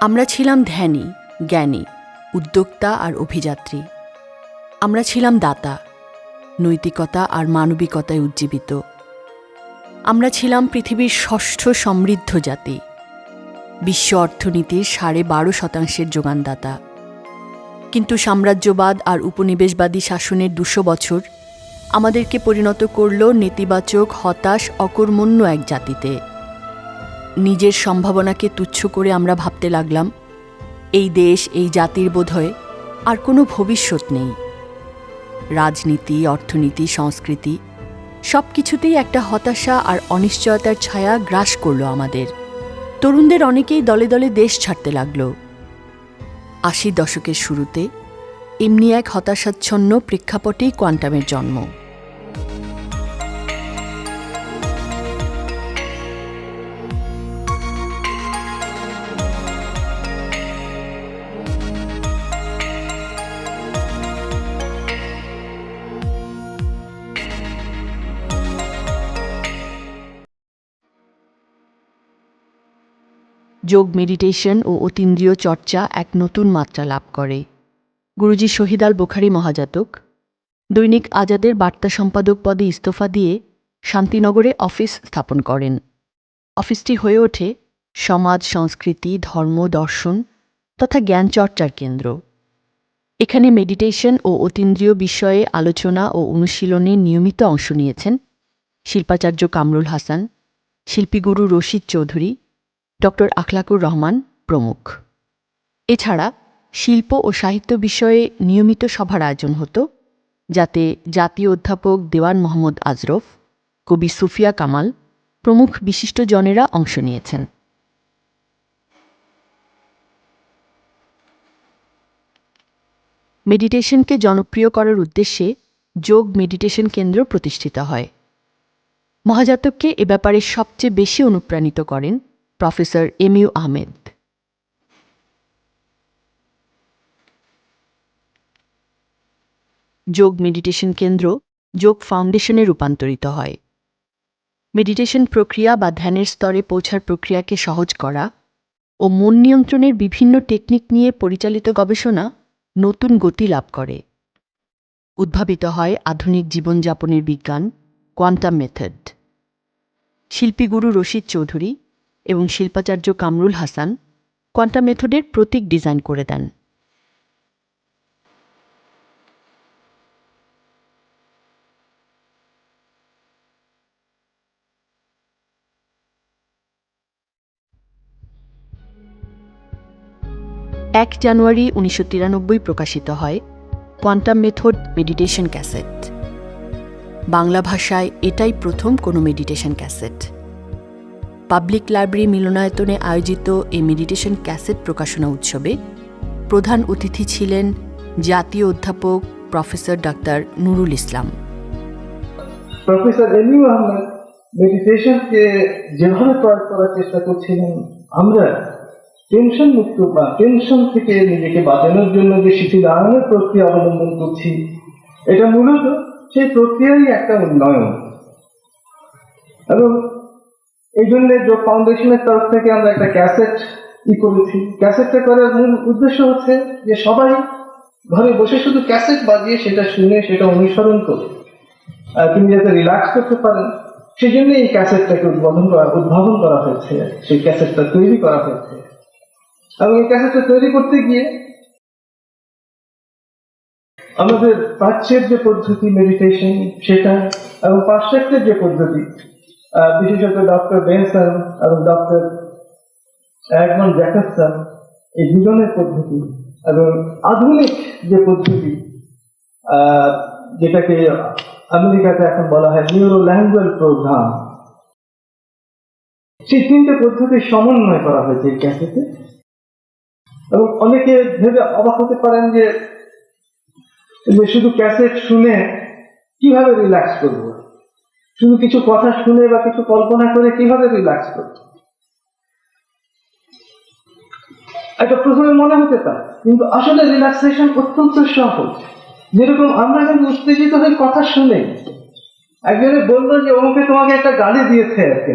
আমরা ছিলাম ধ্যানী, জ্ঞানী, উদ্যোক্তা আর অভিযাত্রী। আমরা ছিলাম দাতা, নৈতিকতা আর মানবিকতায় উজ্জীবিত। আমরা ছিলাম পৃথিবীর ষষ্ঠ সমৃদ্ধ জাতি। বিশ্ব অর্থনীতির সাড়ে বারো শতাংশের যোগানদাতা। কিন্তু সাম্রাজ্যবাদ আর উপনিবেশবাদী শাসনের দুশো বছর আমাদেরকে পরিণত করল নেতিবাচক, হতাশ, অকর্মণ্য এক জাতিতে। নিজের সম্ভাবনাকে তুচ্ছ করে আমরা ভাবতে লাগলাম, এই দেশ, এই জাতির বোধহয় আর কোনো ভবিষ্যৎ নেই। রাজনীতি, অর্থনীতি, সংস্কৃতি সব কিছুতেই একটা হতাশা আর অনিশ্চয়তার ছায়া গ্রাস করল আমাদের। তরুণদের অনেকেই দলে দলে দেশ ছাড়তে লাগল। আশি দশকের শুরুতে এমনি এক হতাশাচ্ছন্ন প্রেক্ষাপটেই কোয়ান্টামের জন্ম। যোগ মেডিটেশন ও অতীন্দ্রিয় চর্চা এক নতুন মাত্রা লাভ করে। গুরুজি শহীদ আল বোখারি মহাজাতক দৈনিক আজাদের বার্তা সম্পাদক পদে ইস্তফা দিয়ে শান্তিনগরে অফিস স্থাপন করেন। অফিসটি হয়ে ওঠে সমাজ, সংস্কৃতি, ধর্ম, দর্শন তথা জ্ঞান চর্চার কেন্দ্র। এখানে মেডিটেশন ও অতীন্দ্রিয় বিষয়ে আলোচনা ও অনুশীলনে নিয়মিত অংশ নিয়েছেন শিল্পাচার্য কামরুল হাসান, শিল্পীগুরু রশিদ চৌধুরী ডক্টর আখলাকুর রহমান প্রমুখ। এছাড়া শিল্প ও সাহিত্য বিষয়ে নিয়মিত সভার আয়োজন হতো, যাতে জাতীয় অধ্যাপক দেওয়ান মোহাম্মদ আজরফ, কবি সুফিয়া কামাল প্রমুখ বিশিষ্ট জনেরা অংশ নিয়েছেন। মেডিটেশনকে জনপ্রিয় করার উদ্দেশ্যে যোগ মেডিটেশন কেন্দ্র প্রতিষ্ঠিত হয়। মহাজাতককে এ ব্যাপারে সবচেয়ে বেশি অনুপ্রাণিত করেন প্রফেসর এম ইউ আহমেদ যোগ মেডিটেশন কেন্দ্র, যোগ ফাউন্ডেশনে রূপান্তরিত হয়। মেডিটেশন প্রক্রিয়া বা ধ্যানের স্তরে পৌঁছার প্রক্রিয়াকে সহজ করা ও মন নিয়ন্ত্রণের বিভিন্ন টেকনিক নিয়ে পরিচালিত গবেষণা নতুন গতি লাভ করে। উদ্ভাবিত হয় আধুনিক জীবনযাপনের বিজ্ঞান কোয়ান্টাম মেথড শিল্পীগুরু রশিদ চৌধুরী এবং শিল্পাচার্য কামরুল হাসান কোয়ান্টাম মেথডের প্রতীক ডিজাইন করে দেন। এক জানুয়ারি উনিশশো তিরানব্বই প্রকাশিত হয় quantum method meditation cassette. Bangla ভাষায় এটাই প্রথম কোনো মেডিটেশন ক্যাসেট। পাবলিক লাইব্রেরি মিলনায়তনে আয়োজিত এই মেডিটেশন ক্যাসেট প্রকাশনা উৎসবে প্রধান অতিথি ছিলেন জাতীয় অধ্যাপক professor doctor Nurul Islam. Professor এলিউ Ahmed মেডিটেশনকে যেভাবে প্রয়োগ করার চেষ্টা করছিলেন, আমরা টেনশন মুক্ত বা টেনশন থেকে নিজেকে বাঁচানোর জন্য যে শিথিল আরামের প্রক্রিয়া অবলম্বন করছি, এটা মূলত সেই প্রক্রিয়ারই একটা উন্নয়ন। এবং এই জন্য ফাউন্ডেশনের তরফ থেকে আমরা একটা ক্যাসেট ই করেছি। ক্যাসেটটা করার মূল উদ্দেশ্য হচ্ছে যে সবাই ঘরে বসে শুধু ক্যাসেট বাজিয়ে সেটা শুনে, সেটা অনুসরণ করে। তিনি যাতে রিল্যাক্স করতে পারেন সেই জন্য এই ক্যাসেটটাকে উদ্বোধন করা, উদ্ভাবন করা হয়েছে। সেই ক্যাসেটটা তৈরি করা হয়েছে। এবং এই ক্যাসেটটা তৈরি করতে গিয়ে আমাদের প্রাচ্যের যে পদ্ধতি মেডিটেশন সেটা, এবং পাশ্চাত্যের যে পদ্ধতি বিশেষত ডক্টর বেনসন এবং ডক্টর একমন জ্যাকসন এই দুজনের পদ্ধতি এবং আধুনিক যে পদ্ধতি যেটাকে আমেরিকাতে এখন বলা হয় নিউরো ল্যাঙ্গুয়েজ প্রোগ্রাম সেই তিনটে পদ্ধতির সমন্বয় করা হয়েছে এই ক্যাসেটে এবং অনেকে ভেবে অবাক হতে পারেন যে শুধু ক্যাসেট শুনে কীভাবে রিল্যাক্স করব? শুধু কিছু কথা শুনে বা কিছু কল্পনা করে কীভাবে রিল্যাক্স করব? এটা প্রথমে মনে হতে পারে, কিন্তু আসলে রিল্যাক্সেশন অত্যন্ত সহজ। যেরকম আমরা কিন্তু উত্তেজিত হয়ে কথা শুনে একজনে বলল যে অমুকে তোমাকে একটা গালি দিয়েছে আজকে।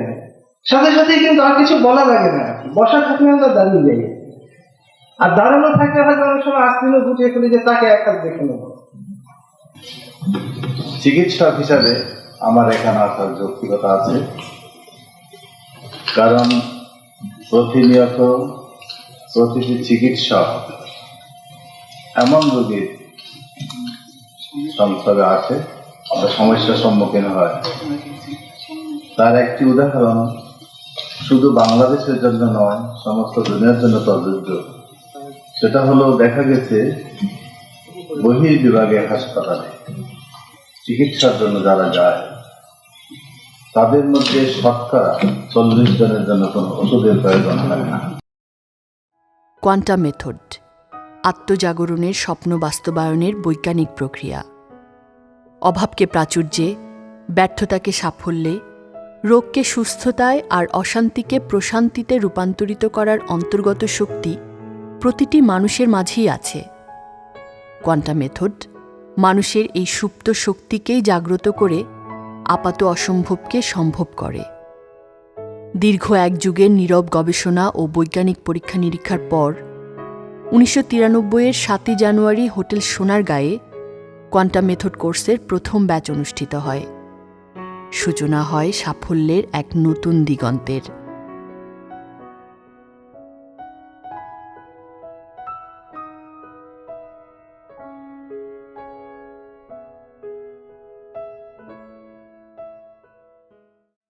সাথে সাথে কিন্তু আর কিছু বলা লাগে না বসা থাকলে আমরা দাঁড়িয়ে যাই। আর দাঁড়ানো থাকলে হয়তো অনেক সময় আস্তিনও গুটিয়ে ফেলি যে, তাকে এক দেখে নেব। চিকিৎসক হিসাবে আমার এখানে আসার যৌক্তিকতা আছে। কারণ প্রতিনিয়ত প্রতিটি চিকিৎসক এমন রোগীর সংসদে আছে বা সমস্যার সম্মুখীন হয়। তার একটি উদাহরণ, শুধু বাংলাদেশের জন্য নয়, সমস্ত দুনিয়ার জন্য প্রযোজ্য। সেটা হলো, দেখা গেছে বহির বিভাগে হাসপাতালে। চিকিৎসার জন্য যারা যায়, তাদের মধ্যে শতকরা চল্লিশ জনের জন্য কোনো ওষুধের প্রয়োজন হয় না। কোয়ান্টাম মেথড, আত্মজাগরণের স্বপ্ন বাস্তবায়নের বৈজ্ঞানিক প্রক্রিয়া। অভাবকে প্রাচুর্যে, ব্যর্থতাকে সাফল্যে, রোগকে সুস্থতায় আর অশান্তিকে প্রশান্তিতে রূপান্তরিত করার অন্তর্গত শক্তি প্রতিটি মানুষের মাঝেই আছে। কোয়ান্টাম মেথড মানুষের এই সুপ্ত শক্তিকেই জাগ্রত করে আপাত অসম্ভবকে সম্ভব করে। দীর্ঘ এক যুগের নীরব গবেষণা ও বৈজ্ঞানিক পরীক্ষা নিরীক্ষার পর উনিশশো তিরানব্বইয়ের সাতই জানুয়ারি হোটেল সোনার গায়ে কোয়ান্টাম মেথড কোর্সের প্রথম ব্যাচ অনুষ্ঠিত হয়। সূচনা হয় সাফল্যের এক নতুন দিগন্তের।